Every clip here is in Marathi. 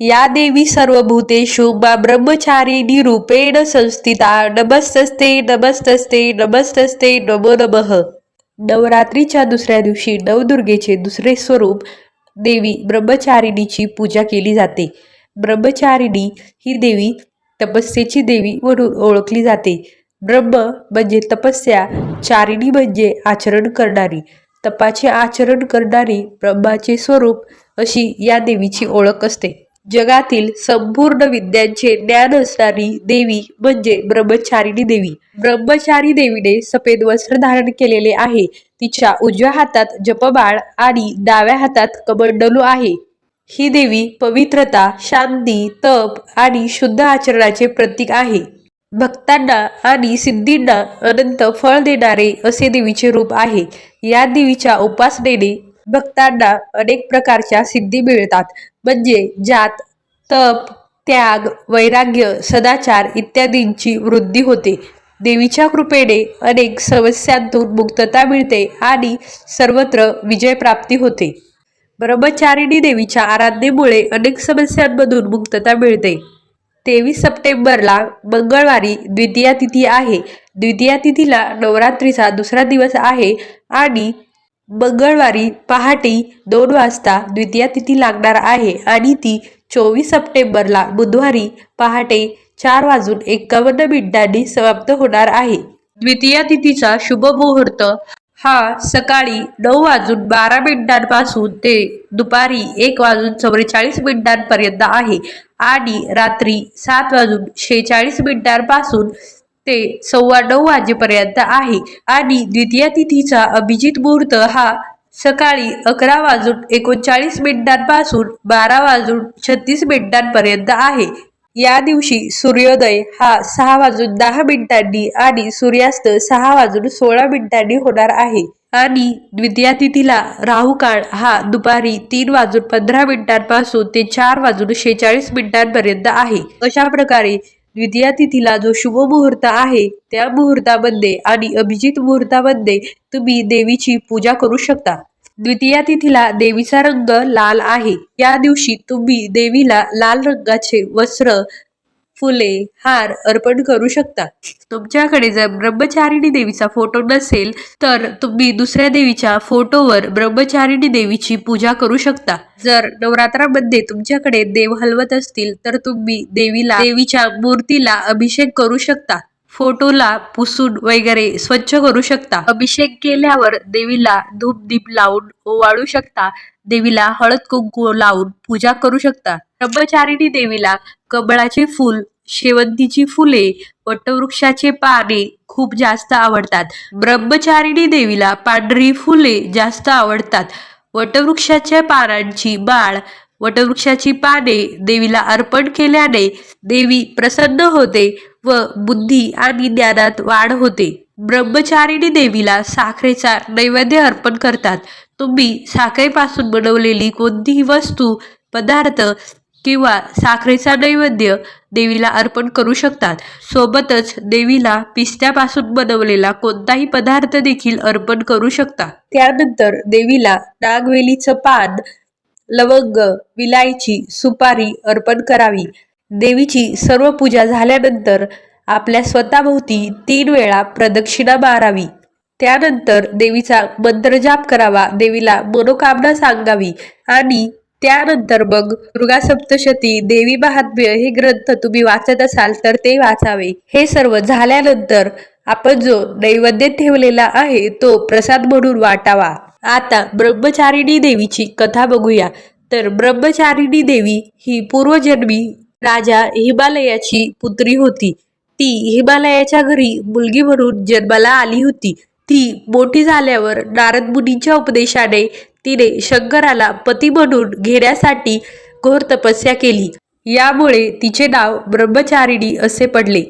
या देवी सर्वभूतेषु मा ब्रह्मचारिणी रूपेण संस्थिता। नमस्तस्ते नमस्तस्ते नमस्तस्ते नमो नमः। नवरात्रीच्या दुसऱ्या दिवशी नवदुर्गेचे दुसरे स्वरूप देवी ब्रह्मचारिणीची पूजा केली जाते. ब्रह्मचारिणी ही देवी तपस्येची देवी म्हणून ओळखली जाते. ब्रह्म म्हणजे तपस्या चारिणी म्हणजे आचरण करणारी. तपाचे आचरण करणारी ब्रह्माचे स्वरूप अशी या देवीची ओळख असते. जगातील संपूर्ण विद्यांचे ज्ञान असणारी देवी म्हणजे ब्रह्मचारिणी देवी. ब्रह्मचारी देवीने सफेद वस्त्र धारण केलेले आहे. तिच्या उजव्या हातात जपबाळ आणि डाव्या हातात कमंडलू आहे. ही देवी पवित्रता शांती तप आणि शुद्ध आचरणाचे प्रतीक आहे. भक्तांना आणि सिद्धींना अनंत फळ देणारे असे देवीचे रूप आहे. या देवीच्या उपासनेने भक्तांना अनेक प्रकारच्या सिद्धी मिळतात. म्हणजे ज्यात तप त्याग वैराग्य सदाचार इत्यादींची वृद्धी होते. देवीच्या कृपेने अनेक समस्यांतून मुक्तता मिळते आणि सर्वत्र विजयप्राप्ती होते. ब्रह्मचारिणी देवीच्या आराधनेमुळे अनेक समस्यांमधून मुक्तता मिळते. तेवीस सप्टेंबरला मंगळवारी द्वितीया तिथी आहे. द्वितीया तिथीला नवरात्रीचा दुसरा दिवस आहे आणि मंगळवारी पहाटे दोन वाजता द्वितीया तिथी लागणार आहे आणि ती चोवीस सप्टेंबरला बुधवारी पहाटे चार वाजून एकावन्न मिनिटांनी समाप्त होणार आहे. द्वितीया तिथीचा शुभ मुहूर्त हा सकाळी नऊ वाजून बारा मिनिटांपासून ते दुपारी एक वाजून चौवेचाळीस मिनिटांपर्यंत आहे आणि रात्री सात वाजून शेहेचाळीस मिनिटांपासून ते सव्वा नऊ वाजेपर्यंत आहे. आणि द्वितीय तिथीचा अभिजित मुहूर्त हा सकाळी अकरा वाजून एकोणचाळीस मिनिटांपासून बारा वाजून छत्तीस मिनिटांपर्यंत आहे. या दिवशी सूर्योदय हा सहा वाजून दहा मिनिटांनी आणि सूर्यास्त सहा वाजून सोळा मिनिटांनी होणार आहे. आणि द्वितीया तिथीला राहू काळ हा दुपारी तीन वाजून पंधरा मिनिटांपासून ते चार वाजून शेहेचाळीस मिनिटांपर्यंत आहे. अशा प्रकारे द्वितीया तिथीला जो शुभ मुहूर्त आहे त्या मुहूर्तामध्ये आणि अभिजित मुहूर्तामध्ये तुम्ही देवीची पूजा करू शकता. द्वितीया तिथीला देवीचा रंग लाल आहे. या दिवशी तुम्ही देवीला लाल रंगाचे वस्त्र फुले हार अर्पण करू शकता. तुमच्याकडे जर ब्रह्मचारिणी देवीचा फोटो नसेल तर तुम्ही दुसऱ्या देवीच्या फोटोवर ब्रह्मचारिणी देवीची पूजा करू शकता. जर नवरात्रामध्ये तुमच्याकडे देव हलवत असतील तर तुम्ही देवीला देवीच्या मूर्तीला अभिषेक करू शकता. फोटोला पुसून वगैरे स्वच्छ करू शकता. अभिषेक केल्यावर देवीला धूप दीप लावून ओवाळू शकता. देवीला हळद कुंकू लावून पूजा करू शकता. ब्रह्मचारिणी देवीला कमळाचे फूल शेवंतीची फुले वटवृक्षाचे पाने खूप जास्त आवडतात. ब्रह्मचारिणी देवीला पांढरी फुले जास्त आवडतात. वटवृक्षाच्या पानांची बाळ वटवृक्षाची पाने देवीला अर्पण केल्याने देवी प्रसन्न होते. व बुद्धी आणि ज्ञानात वाढ होते. ब्रह्मचारिणी देवीला साखरेचा नैवेद्य अर्पण करतात. तुम्ही साखरेपासून बनवलेली कोणतीही वस्तू पदार्थ किंवा साखरेचा नैवेद्य देवीला अर्पण करू शकतात. सोबतच देवीला पिस्त्यापासून बनवलेला कोणताही पदार्थ देखील अर्पण करू शकता. त्यानंतर देवीला नागवेलीचं पान लवंग विलायची सुपारी अर्पण करावी. देवीची सर्व पूजा झाल्यानंतर आपल्या स्वतःभोवती तीन वेळा प्रदक्षिणा मारावी. त्यानंतर देवीचा मंत्रजाप करावा देवीला मनोकामना सांगावी आणि त्यानंतर मग दुर्गा सप्तशती देवी महात्म्य हे ग्रंथ तुम्ही वाचत असाल तर ते वाचावे. हे सर्व झाल्यानंतर आपण जो नैवेद्य ठेवलेला आहे तो प्रसाद म्हणून वाटावा. आता ब्रह्मचारिणी देवीची कथा बघूया. तर ब्रह्मचारिणी देवी ही पूर्वजन्मी राजा हिमालयाची पुत्री होती. ती हिमालयाच्या घरी मुलगी म्हणून जन्माला आली होती. ती मोठी झाल्यावर नारद मुनीच्या उपदेशाने तिने शंकराला पती म्हणून घेण्यासाठी घोर तपस्या केली. यामुळे तिचे नाव ब्रह्मचारिणी असे पडले.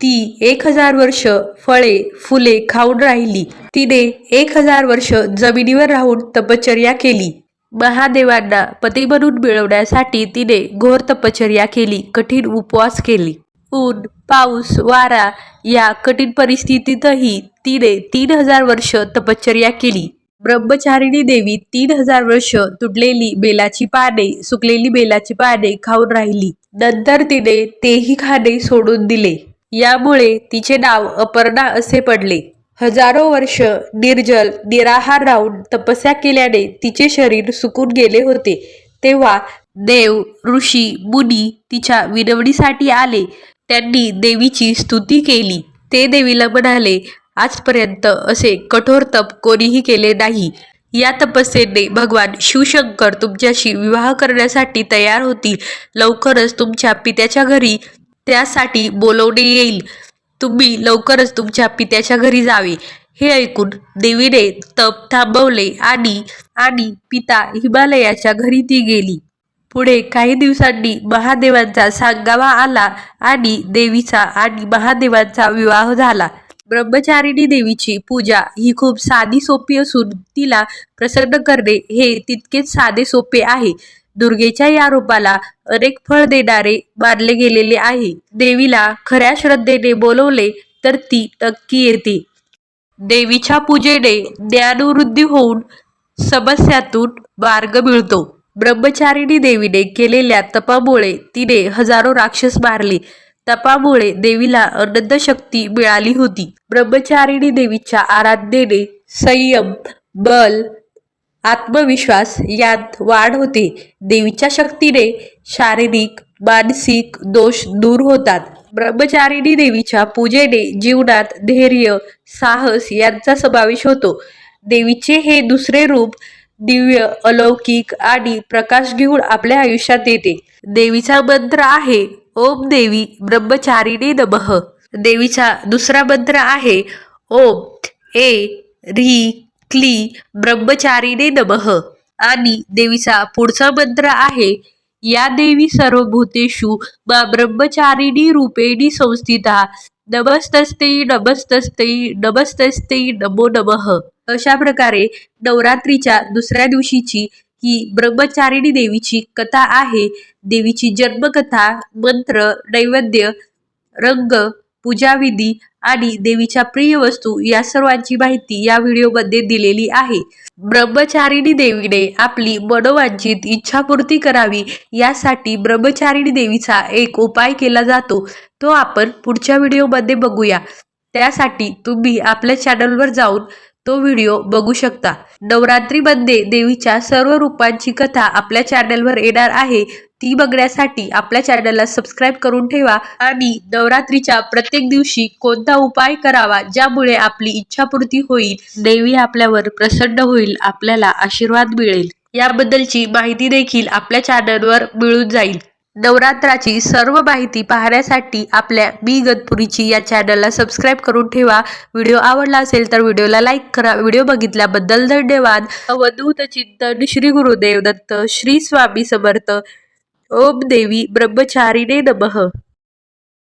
ती एक हजार वर्ष फळे फुले खाऊन राहिली. तिने एक हजार वर्ष जमिनीवर राहून तपश्चर्या केली. महादेवांना पती बनून मिळवण्यासाठी तिने घोर तपश्चर्या केली कठीण उपवास केली. ऊन पाऊस वारा या कठीण परिस्थितीतही तिने तीन हजार वर्ष तपश्चर्या केली. ब्रह्मचारिणी देवी तीन हजार वर्ष तुटलेली बेलाची पाने सुकलेली बेलाची पाने खाऊन राहिली. नंतर तिने तेही खाणे सोडून दिले. यामुळे तिचे नाव अपर्णा असे पडले. हजारो वर्ष निर्जल निराहार राहून तपस्या केल्याने तिचे शरीर सुकून गेले होते. तेव्हा देव ऋषी मुनी तिच्या विनवणीसाठी आले. त्यांनी देवीची स्तुती केली. ते देवीला म्हणाले आजपर्यंत असे कठोर तप कोणीही केले नाही. या तपस्येने भगवान शिवशंकर तुमच्याशी विवाह करण्यासाठी तयार होतील. लवकरच तुमच्या पित्याच्या घरी त्यासाठी बोलवणे येईल. तुम्ही लवकरच तुमच्या पित्याच्या घरी जावे. हे ऐकून देवीने तप थांबवले आणि आणि पिता हिमालयाच्या घरी ती गेली. पुढे काही दिवसांनी महादेवांचा सांगावा आला आणि देवीचा आणि महादेवांचा विवाह झाला. ब्रह्मचारिणी देवीची पूजा ही खूप साधी सोपी असून तिला प्रसन्न करणे हे तितकेच साधे सोपे आहे. दुर्गेच्या या रूपाला अनेक फळ देणारे मानले गेलेले आहे. देवीला खऱ्या श्रद्धेने बोलवले तर ती नक्की येते. देवीच्या पूजेने ज्ञानवृद्धी होऊन समस्यातून मार्ग मिळतो. ब्रह्मचारिणी देवीने केलेल्या तपामुळे तिने हजारो राक्षस मारले. तपामुळे देवीला अनंत शक्ती मिळाली होती. ब्रह्मचारिणी देवीच्या आराधनेने संयम बल आत्मविश्वास यात वाढ होते. देवीच्या शक्तीने शारीरिक मानसिक दोष दूर होतात. ब्रह्मचारिणी देवीच्या पूजेने जीवनात धैर्य साहस यांचा समावेश होतो. देवीचे हे दुसरे रूप दिव्य अलौकिक आणि प्रकाश घेऊन आपल्या आयुष्यात येते. देवीचा मंत्र आहे ओम देवी ब्रह्मचारिणी नमः. देवीचा दुसरा मंत्र आहे ओम ए री क्ली ब्रह्मचारिणे नमः? आणि देवीचा पुढचा मंत्र आहे या देवी सर्वभूतेषु मा ब्रह्मचारिणी रूपेणी संस्थिता नमस्तस्ते नमस्तस्ते नमस्तस्ते नमो नमः. अशा प्रकारे नवरात्रीच्या दुसऱ्या दिवशीची ही ब्रह्मचारिणी देवीची कथा आहे. देवीची जन्मकथा मंत्र नैवेद्य रंग पूजाविधी आणि देवीच्या प्रिय वस्तू या सर्वांची माहिती या व्हिडिओमध्ये दिलेली आहे. ब्रह्मचारिणी देवीने आपली मनोवांछित इच्छापूर्ती करावी यासाठी ब्रह्मचारिणी देवीचा एक उपाय केला जातो. तो आपण पुढच्या व्हिडिओमध्ये बघूया. त्यासाठी तुम्ही आपल्या चॅनलवर जाऊन तो व्हिडिओ बघू शकता. नवरात्रीमध्ये देवीच्या सर्व रूपांची कथा आपल्या चॅनलवर येणार आहे. ती बघण्यासाठी आपल्या चॅनलला सबस्क्राईब करून ठेवा आणि नवरात्रीच्या प्रत्येक दिवशी कोणता उपाय करावा ज्यामुळे आपली इच्छापूर्ती होईल देवी आपल्यावर प्रसन्न होईल आपल्याला आशीर्वाद मिळेल. याबद्दलची माहिती देखील आपल्या चॅनलवर मिळून जाईल. नवरात्राची सर्व माहिती पाहण्यासाठी आपल्या मी गतपुरीची या चॅनलला सबस्क्राईब करून ठेवा. व्हिडिओ आवडला असेल तर व्हिडिओला लाईक करा. व्हिडिओ बघितल्याबद्दल धन्यवाद. अवधूत चिंतन श्री गुरुदेव दत्त श्री स्वामी समर्थ. ओम देवी ब्रह्मचारिणे नमः.